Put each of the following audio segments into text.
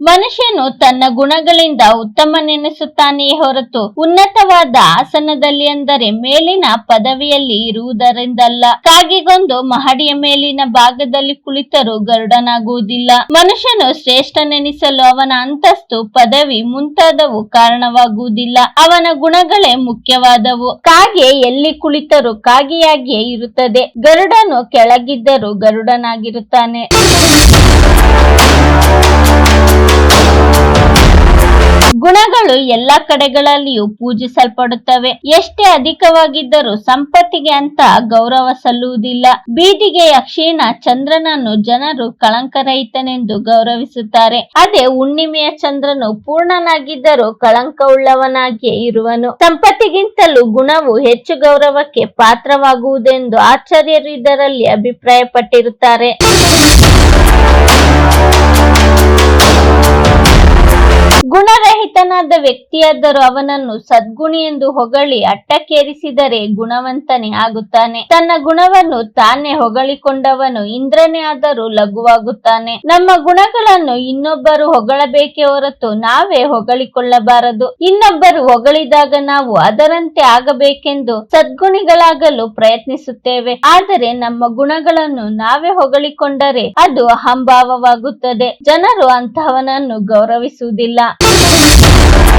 ಮನುಷ್ಯನು ತನ್ನ ಗುಣಗಳಿಂದ ಉತ್ತಮನೆನಿಸುತ್ತಾನೆಯೇ ಹೊರತು ಉನ್ನತವಾದ ಆಸನದಲ್ಲಿ ಅಂದರೆ ಮೇಲಿನ ಪದವಿಯಲ್ಲಿ ಇರುವುದರಿಂದಲ್ಲ. ಕಾಗಿಗೊಂದು ಮಹಡಿಯ ಮೇಲಿನ ಭಾಗದಲ್ಲಿ ಕುಳಿತರೂ ಗರುಡನಾಗುವುದಿಲ್ಲ. ಮನುಷ್ಯನು ಶ್ರೇಷ್ಠನೆನಿಸಲು ಅವನ ಅಂತಸ್ತು, ಪದವಿ ಮುಂತಾದವು ಕಾರಣವಾಗುವುದಿಲ್ಲ. ಅವನ ಗುಣಗಳೇ ಮುಖ್ಯವಾದವು. ಕಾಗೆ ಎಲ್ಲಿ ಕುಳಿತರೂ ಕಾಗೆಯಾಗಿಯೇ ಇರುತ್ತದೆ. ಗರುಡನು ಕೆಳಗಿದ್ದರೂ ಗರುಡನಾಗಿರುತ್ತಾನೆ. ಗುಣಗಳು ಎಲ್ಲ ಕಡೆಗಳಲ್ಲಿಯೂ ಪೂಜಿಸಲ್ಪಡುತ್ತವೆ. ಎಷ್ಟೇ ಅಧಿಕವಾಗಿದ್ದರೂ ಸಂಪತ್ತಿಗೆ ಅಂತ ಗೌರವ ಸಲ್ಲುವುದಿಲ್ಲ. ಬೀದಿಗೆಯ ಕ್ಷೀಣ ಚಂದ್ರನನ್ನು ಜನರು ಕಳಂಕರಹಿತನೆಂದು ಗೌರವಿಸುತ್ತಾರೆ. ಅದೇ ಹುಣ್ಣಿಮೆಯ ಚಂದ್ರನು ಪೂರ್ಣನಾಗಿದ್ದರೂ ಕಳಂಕವುಳ್ಳವನಾಗಿಯೇ ಇರುವನು. ಸಂಪತ್ತಿಗಿಂತಲೂ ಗುಣವು ಹೆಚ್ಚು ಗೌರವಕ್ಕೆ ಪಾತ್ರವಾಗುವುದೆಂದು ಆಚಾರ್ಯರು ಇದರಲ್ಲಿ ಅಭಿಪ್ರಾಯಪಟ್ಟಿರುತ್ತಾರೆ. ಗುಣರಹಿತನಾದ ವ್ಯಕ್ತಿಯಾದರೂ ಅವನನ್ನು ಸದ್ಗುಣಿ ಎಂದು ಹೊಗಳಿ ಅಟ್ಟಕ್ಕೇರಿಸಿದರೆ ಗುಣವಂತನೇ ಆಗುತ್ತಾನೆ. ತನ್ನ ಗುಣವನ್ನು ತಾನೇ ಹೊಗಳಿಕೊಂಡವನು ಇಂದ್ರನೇ ಆದರೂ ಲಘುವಾಗುತ್ತಾನೆ. ನಮ್ಮ ಗುಣಗಳನ್ನು ಇನ್ನೊಬ್ಬರು ಹೊಗಳಬೇಕೆ ಹೊರತು ನಾವೇ ಹೊಗಳಿಕೊಳ್ಳಬಾರದು. ಇನ್ನೊಬ್ಬರು ಹೊಗಳಿದಾಗ ನಾವು ಅದರಂತೆ ಆಗಬೇಕೆಂದು ಸದ್ಗುಣಿಗಳಾಗಲು ಪ್ರಯತ್ನಿಸುತ್ತೇವೆ. ಆದರೆ ನಮ್ಮ ಗುಣಗಳನ್ನು ನಾವೇ ಹೊಗಳಿಕೊಂಡರೆ ಅದು ಅಹಂಭಾವವಾಗುತ್ತದೆ. ಜನರು ಅಂತಹವನನ್ನು ಗೌರವಿಸುವುದಿಲ್ಲ.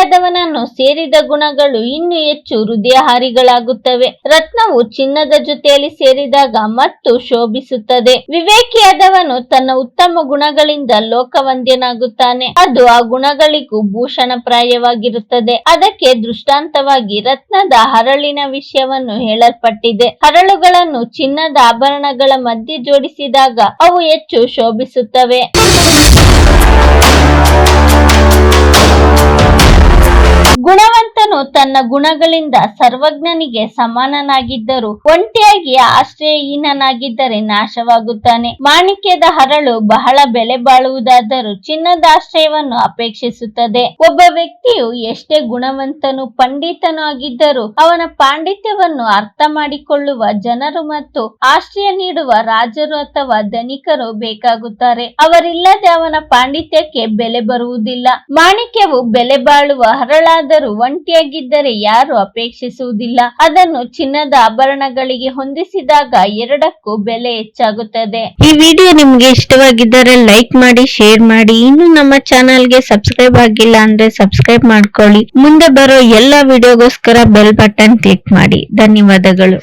ವಿವೇಕಿಯಾದವನನ್ನು ಸೇರಿದ ಗುಣಗಳು ಇನ್ನು ಹೆಚ್ಚು ಹೃದಯಹಾರಿಗಳಾಗುತ್ತವೆ. ರತ್ನವು ಚಿನ್ನದ ಜೊತೆಯಲ್ಲಿ ಸೇರಿದಾಗ ಮತ್ತು ಶೋಭಿಸುತ್ತದೆ. ವಿವೇಕಿಯಾದವನು ತನ್ನ ಉತ್ತಮ ಗುಣಗಳಿಂದ ಲೋಕವಂದ್ಯನಾಗುತ್ತಾನೆ. ಅದು ಆ ಗುಣಗಳಿಗೂ ಭೂಷಣಪ್ರಾಯವಾಗಿರುತ್ತದೆ. ಅದಕ್ಕೆ ದೃಷ್ಟಾಂತವಾಗಿ ರತ್ನದ ಹರಳಿನ ವಿಷಯವನ್ನು ಹೇಳಲ್ಪಟ್ಟಿದೆ. ಹರಳುಗಳನ್ನು ಚಿನ್ನದ ಆಭರಣಗಳ ಮಧ್ಯೆ ಜೋಡಿಸಿದಾಗ ಅವು ಹೆಚ್ಚು ಶೋಭಿಸುತ್ತವೆ. ತನ್ನ ಗುಣಗಳಿಂದ ಸರ್ವಜ್ಞನಿಗೆ ಸಮಾನನಾಗಿದ್ದರೂ ಒಂಟಿಯಾಗಿ ಆಶ್ರಯಹೀನನಾಗಿದ್ದರೆ ನಾಶವಾಗುತ್ತಾನೆ. ಮಾಣಿಕ್ಯದ ಹರಳು ಬಹಳ ಬೆಲೆ ಬಾಳುವುದಾದರೂ ಚಿನ್ನದ ಆಶ್ರಯವನ್ನು ಅಪೇಕ್ಷಿಸುತ್ತದೆ. ಒಬ್ಬ ವ್ಯಕ್ತಿಯು ಎಷ್ಟೇ ಗುಣವಂತನು ಪಂಡಿತನು ಆಗಿದ್ದರೂ ಅವನ ಪಾಂಡಿತ್ಯವನ್ನು ಅರ್ಥ ಮಾಡಿಕೊಳ್ಳುವ ಜನರು ಮತ್ತು ಆಶ್ರಯ ನೀಡುವ ರಾಜರು ಅಥವಾ ಧನಿಕರು ಬೇಕಾಗುತ್ತಾರೆ. ಅವರಿಲ್ಲದೆ ಅವನ ಪಾಂಡಿತ್ಯಕ್ಕೆ ಬೆಲೆ ಬರುವುದಿಲ್ಲ. ಮಾಣಿಕ್ಯವು ಬೆಲೆ ಬಾಳುವ ಹರಳಾದರೂ ಒಂಟಿಯಾಗಿದ್ದರೆ ಯಾರು ಅಪೇಕ್ಷಿಸುವುದಿಲ್ಲ. ಅದನ್ನು ಚಿನ್ನದ ಆಭರಣಗಳಿಗೆ ಹೊಂದಿಸಿದಾಗ ಎರಡಕ್ಕೂ ಬೆಲೆ ಹೆಚ್ಚಾಗುತ್ತದೆ. ಈ ವಿಡಿಯೋ ನಿಮ್ಗೆ ಇಷ್ಟವಾಗಿದ್ದರೆ ಲೈಕ್ ಮಾಡಿ, ಶೇರ್ ಮಾಡಿ. ಇನ್ನು ನಮ್ಮ ಚಾನಲ್ಗೆ ಸಬ್ಸ್ಕ್ರೈಬ್ ಆಗಿಲ್ಲ ಅಂದ್ರೆ ಸಬ್ಸ್ಕ್ರೈಬ್ ಮಾಡ್ಕೊಳ್ಳಿ. ಮುಂದೆ ಬರೋ ಎಲ್ಲ ವಿಡಿಯೋಗೋಸ್ಕರ ಬೆಲ್ ಬಟನ್ ಕ್ಲಿಕ್ ಮಾಡಿ. ಧನ್ಯವಾದಗಳು.